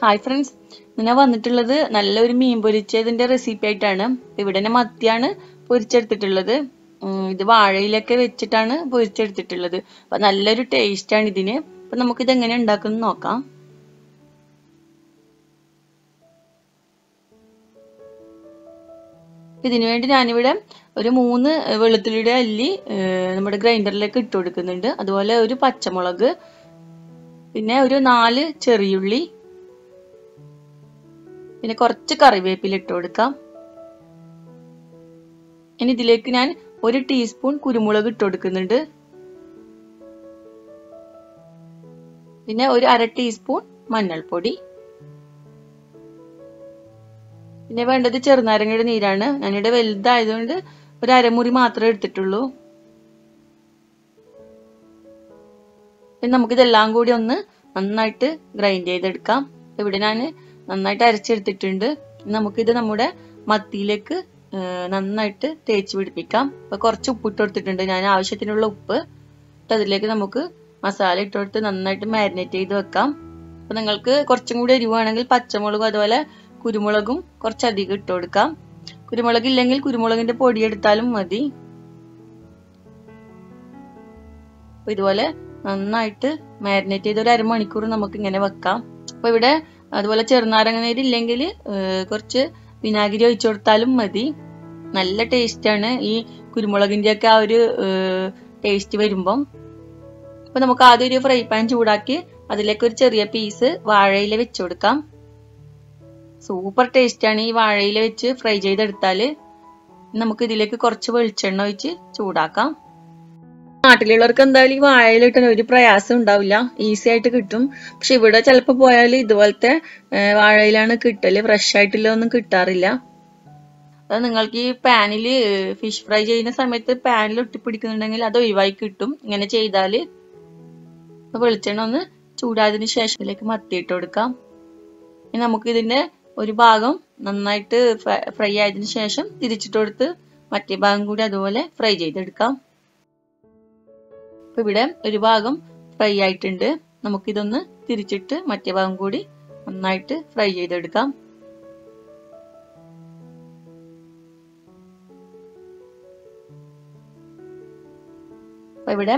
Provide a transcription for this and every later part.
Hi friends ഞാൻ വന്നിട്ടുള്ളത് നല്ലൊരു മീൻ പൊരിച്ചതിന്റെ റെസിപ്പി ആയിട്ടാണ്. ഇവിടെ തന്നെ മത്തിയാണ് പൊരിച്ചെടുത്തിട്ടുള്ളത്. ഇത് വാഴയിലൊക്കെ വെച്ചിട്ടാണ് പൊരിച്ചെടുത്തിട്ടുള്ളത്. അപ്പൊ നല്ലൊരു ടേസ്റ്റ് ആണ് ഇതിന്. നമുക്ക് ഇത് എങ്ങനെ ഉണ്ടാക്കുന്നു നോക്കാം. ഇതിനു വേണ്ടി ഞാനിവിടെ ഒരു മൂന്ന് വെളുത്തുള്ളിയുടെ അല്ലി നമ്മുടെ ഗ്രൈൻഡറിലേക്ക് ഇട്ട് കൊടുക്കുന്നുണ്ട്. അതുപോലെ ഒരു പച്ചമുളക് പിന്നെ ഒരു നാല് ചെറിയുള്ളി പിന്നെ കുറച്ച് കറിവേപ്പില ഇട്ട് കൊടുക്കാം. ഇനി ഇതിലേക്ക് ഞാൻ ഒരു ടീസ്പൂൺ കുരുമുളക് ഇട്ട് കൊടുക്കുന്നുണ്ട്. പിന്നെ ഒരു അര ടീസ്പൂൺ മഞ്ഞൾപ്പൊടി. പിന്നെ വേണ്ടത് ചെറുനാരങ്ങയുടെ നീരാണ്. ഞാനിവിടെ വലുതായതുകൊണ്ട് ഒരു അരമുറി മാത്രമേ എടുത്തിട്ടുള്ളൂ. പിന്നെ നമുക്കിതെല്ലാം കൂടി ഒന്ന് നന്നായിട്ട് ഗ്രൈൻഡ് ചെയ്തെടുക്കാം. ഇവിടെ ഞാൻ നന്നായിട്ട് അരച്ചെടുത്തിട്ടുണ്ട്. നമുക്കിത് നമ്മുടെ മത്തിയിലേക്ക് നന്നായിട്ട് തേച്ച് പിടിപ്പിക്കാം. അപ്പൊ കുറച്ച് ഉപ്പ് ഇട്ട് കൊടുത്തിട്ടുണ്ട്. ഞാൻ ആവശ്യത്തിനുള്ള ഉപ്പ് അതിലേക്ക് നമുക്ക് മസാല ഇട്ട് കൊടുത്ത് നന്നായിട്ട് മാരിനേറ്റ് ചെയ്ത് വെക്കാം. അപ്പൊ നിങ്ങൾക്ക് കുറച്ചും കൂടി എരിവാണെങ്കിൽ പച്ചമുളകും അതുപോലെ കുരുമുളകും കുറച്ചധികം ഇട്ട് കൊടുക്കാം. കുരുമുളക് ഇല്ലെങ്കിൽ കുരുമുളകിന്റെ പൊടി എടുത്താലും മതി. ഇതുപോലെ നന്നായിട്ട് മാരിനേറ്റ് ചെയ്ത് ഒരു അരമണിക്കൂർ നമുക്ക് ഇങ്ങനെ വെക്കാം. അപ്പൊ ഇവിടെ അതുപോലെ ചെറുനാരങ്ങ നീര് ഇല്ലെങ്കിൽ കുറച്ച് വിനാഗിരി ഒഴിച്ചു കൊടുത്താലും മതി. നല്ല ടേസ്റ്റാണ് ഈ കുരുമുളകിന്റെ ഒക്കെ ആ ഒരു ടേസ്റ്റ് വരുമ്പം. അപ്പൊ നമുക്ക് ആദ്യം ഒരു ഫ്രൈ പാൻ ചൂടാക്കി അതിലേക്ക് ഒരു ചെറിയ പീസ് വാഴയില വെച്ചു കൊടുക്കാം. സൂപ്പർ ടേസ്റ്റാണ് ഈ വാഴയില വെച്ച് ഫ്രൈ ചെയ്തെടുത്താൽ. നമുക്ക് ഇതിലേക്ക് കുറച്ച് വെളിച്ചെണ്ണ ഒഴിച്ച് ചൂടാക്കാം. നാട്ടിലുള്ളവർക്ക് എന്തായാലും ഈ വാഴയില കിട്ടാൻ ഒരു പ്രയാസം ഉണ്ടാവില്ല. ഈസി ആയിട്ട് കിട്ടും. പക്ഷെ ഇവിടെ ചിലപ്പോ പോയാൽ ഇതുപോലത്തെ വാഴയിലാണ് കിട്ടൽ. ഫ്രഷ് ആയിട്ടുള്ള ഒന്നും കിട്ടാറില്ല. അത് നിങ്ങൾക്ക് ഈ പാനിൽ ഫിഷ് ഫ്രൈ ചെയ്യുന്ന സമയത്ത് പാനിൽ ഒട്ടിപ്പിടിക്കുന്നുണ്ടെങ്കിൽ അത് ഒഴിവായി കിട്ടും. ഇങ്ങനെ ചെയ്താൽ വെളിച്ചെണ്ണ ഒന്ന് ചൂടായതിന് ശേഷം ഇതിലേക്ക് മത്തിയിട്ട് കൊടുക്കാം. ഇനി നമുക്ക് ഇതിന്റെ ഒരു ഭാഗം നന്നായിട്ട് ഫ്രൈ ആയതിനു ശേഷം തിരിച്ചിട്ട് കൊടുത്ത് മറ്റേ ഭാഗം കൂടി അതുപോലെ ഫ്രൈ ചെയ്തെടുക്കാം. അപ്പൊ ഇവിടെ ഒരു ഭാഗം ഫ്രൈ ആയിട്ടുണ്ട്. നമുക്കിതൊന്ന് തിരിച്ചിട്ട് മറ്റേ ഭാഗം കൂടി നന്നായിട്ട് ഫ്രൈ ചെയ്തെടുക്കാം. അപ്പൊ ഇവിടെ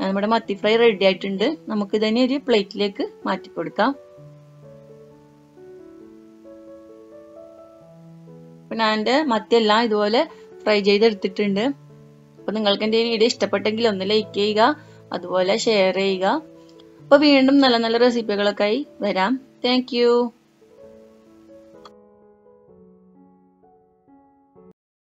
നമ്മുടെ മത്തി ഫ്രൈ റെഡി ആയിട്ടുണ്ട്. നമുക്ക് ഇതിനെ ഒരു പ്ലേറ്റിലേക്ക് മാറ്റി കൊടുക്കാം അപ്പൊ ഞാൻ എന്റെ മത്തിയെല്ലാം ഇതുപോലെ ഫ്രൈ ചെയ്തെടുത്തിട്ടുണ്ട്. അപ്പൊ നിങ്ങൾക്ക് എന്റെ വീഡിയോ ഇഷ്ടപ്പെട്ടെങ്കിൽ ഒന്ന് ലൈക്ക് ചെയ്യുക അതുപോലെ ഷെയർ ചെയ്യുക. അപ്പൊ വീണ്ടും നല്ല നല്ല റെസിപ്പികളൊക്കെ ആയി വരാം. താങ്ക്